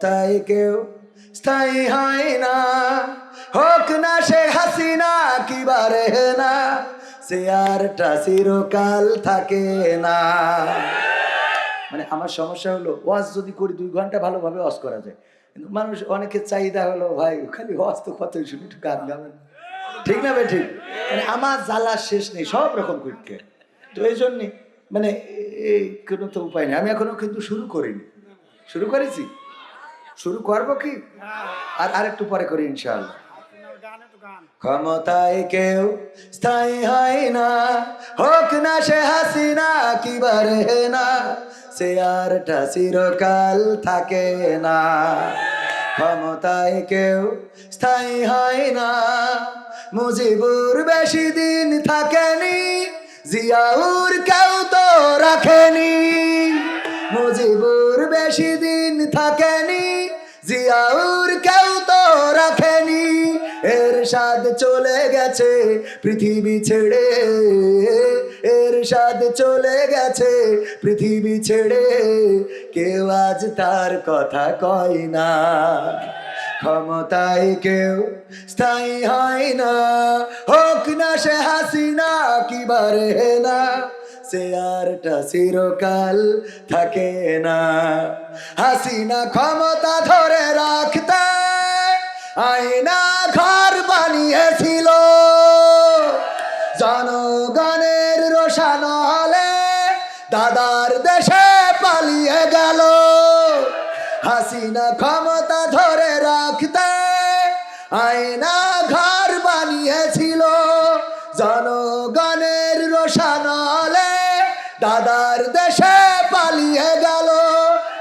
তাই কেউ স্থায়ী হয় না। হোক না সে হাসিনা, কি বারে না, সে আরটা চিরকাল থাকে না। মানে আমার সমস্যা হলো, ওয়াজ যদি করি, দুই ঘণ্টা ভালোভাবে ওয়াজ করা যায়। কিন্তু মানুষ অনেকের চাহিদা হলো, ভাই, খালি ওয়াজ তো কতই শুনি, একটু গান গাবেন। ঠিক না ভাই, ঠিক? মানে আমার জ্বালা শেষ নেই, সব রকম করতে তো এই জন্যে মানে এই কোনো তো উপায় নেই। আমি এখনও কিন্তু শুরু করিনি। শুরু করেছি? শুরু করব কি? আর আরেকটু পরে করি ইনশাআল্লাহ। ক্ষমতায় কেউ স্থায়ী হয় না। হোক না সে হাসিনা, কি বারে না। সে আরটা চিরকাল থাকে না। ক্ষমতায় কেউ স্থায়ী হয় না। মুজিবুর বেশি দিন থাকেনি। জিয়াউর কেউ তো রাখেনি। মুজিবুর বেশি দিন থাকেনি, জিয়াউর কেউ তো রাখেনি। এর স্বাদ চলে গেছে পৃথিবী ছেড়ে। এর স্বাদ চলে গেছে পৃথিবী ছেড়ে। কেউ আজ তার কথা কয় না। ক্ষমতায় কেউ স্থায়ী হয় না। হোক না সে হাসিনা, কি বারে না। সে আরটা চিরকাল থাকে না। হাসিনা ক্ষমতা ধরে রাখতে আয়না ঘর বানিয়েছিল। জনগণের রোশান হলে দাদার দেশে পালিয়ে গেল। হাসিনা ক্ষমতা ধরে রাখতে আয়না ঘর দাদার দেশে পালিয়ে গেল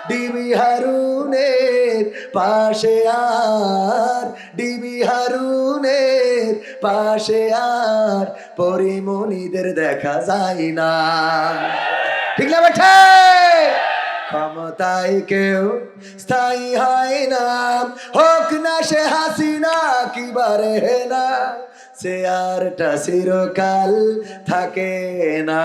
ডিবি হারুনের পাশে আর, ডিবি হারুনের পাশে আর, পরিমণিদের দেখা যায় না। ঠিক না বেঠে ক্ষমতায় কেউ স্থায়ী হয় না। হোক না সে হাসিনা, কি বারে না সে আরটা চিরকাল থাকে না।